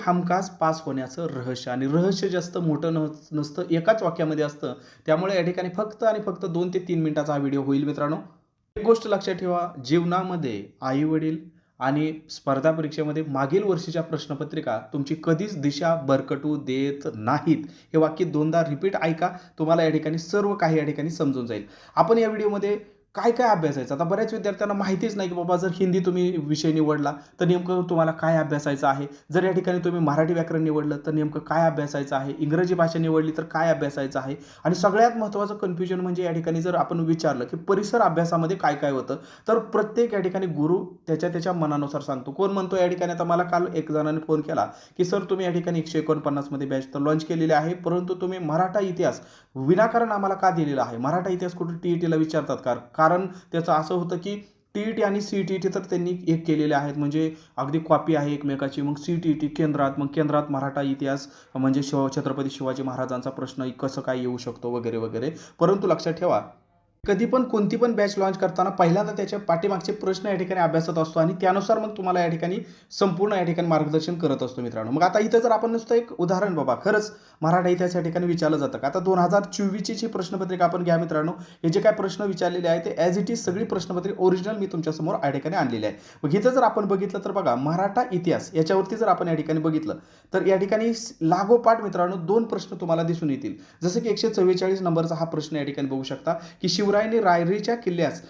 हमखास पास होण्याचं रहस्य. आणि रहस्य जास्त मोठं न नसतं एकाच वाक्यामध्ये असतं. त्यामुळे या ठिकाणी फक्त आणि फक्त दोन ते तीन मिनिटाचा हा व्हिडिओ होईल मित्रांनो. एक गोष्ट लक्षात ठेवा जीवनामध्ये आई वडील आणि स्पर्धा परीक्षेमध्ये मागील वर्षीच्या प्रश्नपत्रिका तुमची कधीच दिशा बरकटू देत नाहीत. हे वाक्य दोनदा रिपीट ऐका तुम्हाला या ठिकाणी सर्व काही या ठिकाणी समजून जाईल. आपण या व्हिडिओमध्ये काय काय अभ्यासायचं आता बऱ्याच विद्यार्थ्यांना माहितीच नाही की बाबा जर हिंदी तुम्ही विषय निवडला तर नेमकं तुम्हाला काय अभ्यासायचं आहे? जर या ठिकाणी तुम्ही मराठी व्याकरण निवडलं तर नेमकं काय अभ्यासायचं आहे? इंग्रजी भाषा निवडली तर काय अभ्यासायचं आहे? आणि सगळ्यात महत्त्वाचं कन्फ्युजन म्हणजे या ठिकाणी जर आपण विचारलं की परिसर अभ्यासामध्ये काय काय होतं? तर प्रत्येक या ठिकाणी गुरु त्याच्या त्याच्या मनानुसार सांगतो. कोण म्हणतो या ठिकाणी? आता मला काल एक जणाने फोन केला की सर तुम्ही या ठिकाणी एकशे एकोणपन्नासमध्ये बॅच तर लॉन्च केलेले आहे परंतु तुम्ही मराठा इतिहास विनाकारण आम्हाला का दिलेला आहे? मराठा इतिहास कुठे टी ई टीला विचारतात का? कारण त्याचं असं होतं की टी ई टी आणि सी टी टी तर त्यांनी एक केलेले आहेत. म्हणजे अगदी कॉपी आहे एकमेकाची. मग सी टी टी केंद्रात मग केंद्रात मराठा इतिहास म्हणजे शिव छत्रपती शिवाजी महाराजांचा प्रश्न कसं काय येऊ शकतो वगैरे वगैरे. परंतु लक्षात ठेवा कधी पण कोणती पण बॅच लॉन्च करताना पहिल्यांदा त्याच्या पाठीमागचे प्रश्न या ठिकाणी अभ्यासत असतो आणि त्यानुसार मग तुम्हाला या ठिकाणी संपूर्ण या ठिकाणी मार्गदर्शन करत असतो मित्रांनो. मग आता इथं जर आपण नुसतं एक उदाहरण बाबा खरंच मराठा इतिहास या ठिकाणी विचारलं जातं का? आता दोन हजार चोवीसची जी प्रश्नपत्रिका आपण घ्या मित्रांनो हे जे काय प्रश्न विचारलेले आहे ते ॲज इट इज सगळी प्रश्नपत्रिका ओरिजिनल मी तुमच्यासमोर या ठिकाणी आणलेली आहे. मग इथं जर आपण बघितलं तर बघा मराठा इतिहास याच्यावरती जर आपण या ठिकाणी बघितलं तर या ठिकाणी लागोपाठ मित्रांनो दोन प्रश्न तुम्हाला दिसून येतील. जसं की एकशे चव्वेचाळीस नंबरचा हा प्रश्न या ठिकाणी बघू शकता की शिवरायांनी रायरीच्या किल्ल्यास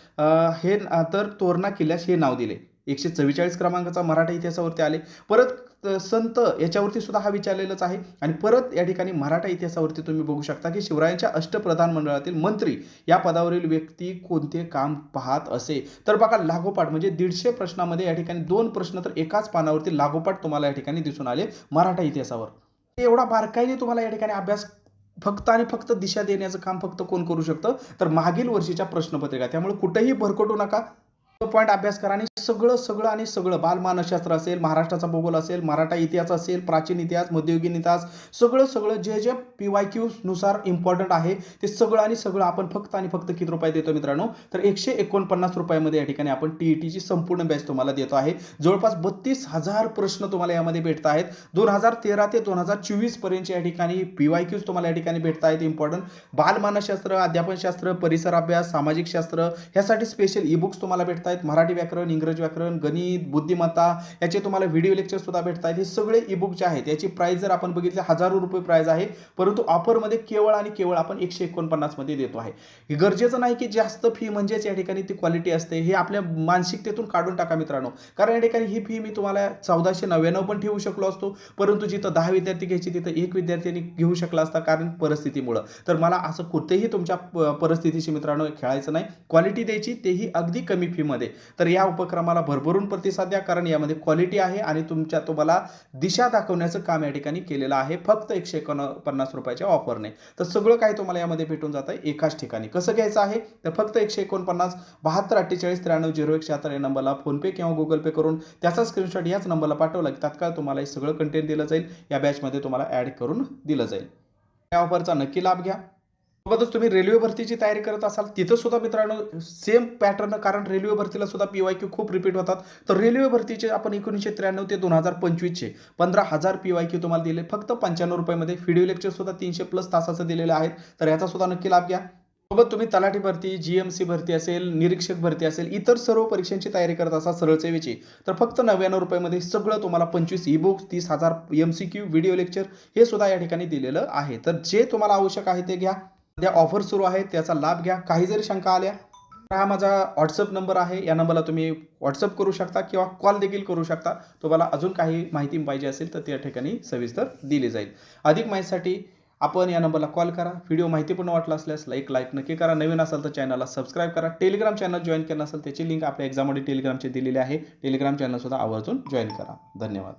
हे तर तोरणा किल्ल्यास हे नाव दिले. एकशे चव्वेचाळीस क्रमांकाचा मराठा इतिहासावरती आले. परत संत याच्यावरती सुद्धा हा विचारलेलाच आहे. आणि परत या ठिकाणी मराठा इतिहासावरती तुम्ही बघू शकता की शिवरायांच्या अष्टप्रधान मंडळातील मंत्री या पदावरील व्यक्ती कोणते काम पाहत असे? तर बघा लागोपाठ म्हणजे दीडशे प्रश्नामध्ये या ठिकाणी दोन प्रश्न तर एकाच पानावरती लागोपाठ तुम्हाला या ठिकाणी दिसून आले मराठा इतिहासावर. एवढा बारकाईने तुम्हाला या ठिकाणी अभ्यास फक्त आणि फक्त दिशा देण्याचं काम फक्त कोण करू शकतं? तर मागील वर्षीच्या प्रश्नपत्रिका. त्यामुळे कुठेही भरकटू नका. पॉईंट अभ्यास करा आणि सगळं सगळं आणि सगळं. बालमानसशास्त्र असेल महाराष्ट्राचा भूगोल असेल मराठा इतिहास असेल प्राचीन इतिहास मध्ययुगीन इतिहास सगळं सगळं जे जे पी वाय क्यूनुसार इम्पॉर्टंट आहे ते सगळं आणि सगळं आपण फक्त आणि फक्त किती रुपये देतो मित्रांनो? तर एकशे एकोणपन्नास रुपयामध्ये या ठिकाणी आपण टी ई टीची संपूर्ण बॅच तुम्हाला देतो आहे. जवळपास बत्तीस हजार प्रश्न तुम्हाला यामध्ये भेटत आहेत. दोन हजार तेरा ते दोन हजार चोवीसपर्यंत या ठिकाणी पी वाय क्यूज तुम्हाला या ठिकाणी भेटत आहेत इम्पॉर्टंट बालमानसशास्त्र अध्यापनशास्त्र परिसर अभ्यास सामाजिक शास्त्र ह्यासाठी स्पेशल ई बुक्स तुम्हाला भेटतात भेटत आहेत मराठी व्याकरण इंग्रजी व्याकरण गणित बुद्धिमत्ता याचे तुम्हाला व्हिडिओ लेक्चर सुद्धा भेटत आहेत हे सगळे ईबुक जे आहेत याची प्राइस जर आपण बघितले हजारो रुपये प्राइस आहे. परंतु ऑफरमध्ये केवळ आणि केवळ आपण एकशे एकोणपन्नासमध्ये देतो आहे. हे गरजेचं नाही की जास्त फी म्हणजेच या ठिकाणी ती क्वालिटी असते. हे आपल्या मानसिकतेतून काढून टाका मित्रांनो. कारण या ठिकाणी ही फी मी तुम्हाला चौदाशे नव्याण्णव पण ठेवू शकलो असतो. परंतु जिथं दहा विद्यार्थी घ्यायची तिथं एक विद्यार्थ्यांनी घेऊ शकला असता कारण परिस्थितीमुळं. तर मला असं कुठेही तुमच्या प- परिस्थितीशी मित्रांनो खेळायचं नाही. क्वालिटी द्यायची तेही अगदी कमी फीमध्ये तर या उपक्रमाला भरभरून प्रतिसाद द्या कारण यामध्ये क्वालिटी आहे आणि तुमच्या तुम्हाला दिशा दाखवण्याचं काम या ठिकाणी केलेलं आहे. फक्त एकशे एकोणपन्नास रुपयाच्या ऑफरने तर सगळं काही तुम्हाला यामध्ये भेटून जातं? एकाच ठिकाणी. कसं घ्यायचं आहे? तर फक्त एकशे एकोणपन्नास बहात्तर अठ्ठेचाळीस त्र्याण्णव झिरो एक शहात्तर या नंबरला फोनपे किंवा गुगल पे करून त्याचा स्क्रीनशॉट याच नंबरला पाठवला की तात्काळ तुम्हाला हे सगळं कंटेंट दिलं जाईल. या बॅचमध्ये तुम्हाला ॲड करून दिलं जाईल. या ऑफरचा नक्की लाभ घ्या. सोबतच तुम्ही रेल्वे भरतीची तयारी करत असाल तिथं सुद्धा मित्रांनो सेम पॅटर्न कारण रेल्वे भरतीला सुद्धा पी वाय क्यू खूप रिपीट होतात. तर रेल्वे भरतीचे आपण एकोणीसशे त्र्याण्णव ते दोन हजार पंचवीसचे पंधरा हजार पी वाय क्यू तुम्हाला दिले. फक्त पंच्याण्णव रुपयामध्ये व्हिडिओ लेक्चर सुद्धा तीनशे प्लस तासाचं दिलेलं आहेत तर याचा सुद्धा नक्की लाभ घ्या. सोबत तुम्ही तलाठी भरती जी एम सी भरती असेल निरीक्षक भरती असेल इतर सर्व परीक्षांची तयारी करत असाल सरळ सेवेची तर फक्त नव्याण्णव रुपयामध्ये सगळं तुम्हाला पंचवीस ई बुक्स तीस हजार M C Q video lecture हे सुद्धा या ठिकाणी दिलेलं आहे. तर जे तुम्हाला आवश्यक आहे ते घ्या. सध्या ऑफर सुरू आहे त्याचा लाभ घ्या. काही जरी शंका आल्या तर हा माझा व्हॉट्सअप नंबर आहे. या नंबरला तुम्ही व्हॉट्सअप करू शकता किंवा कॉल देखील करू शकता. तुम्हाला अजून काही माहिती पाहिजे असेल तर त्या ठिकाणी सविस्तर दिली जाईल. अधिक माहितीसाठी आपण या नंबरला कॉल करा. व्हिडिओ माहितीपूर्ण वाटला असल्यास लाईक लाईक नक्की करा. नवीन असाल तर चॅनलला सबस्क्राईब करा. टेलिग्राम चॅनल जॉईन केलं असेल त्याची लिंक आपल्या एक्झाममध्ये टेलिग्रामची दिलेली आहे. टेलिग्राम चॅनलसुद्धा आवर्जून जॉईन करा. धन्यवाद.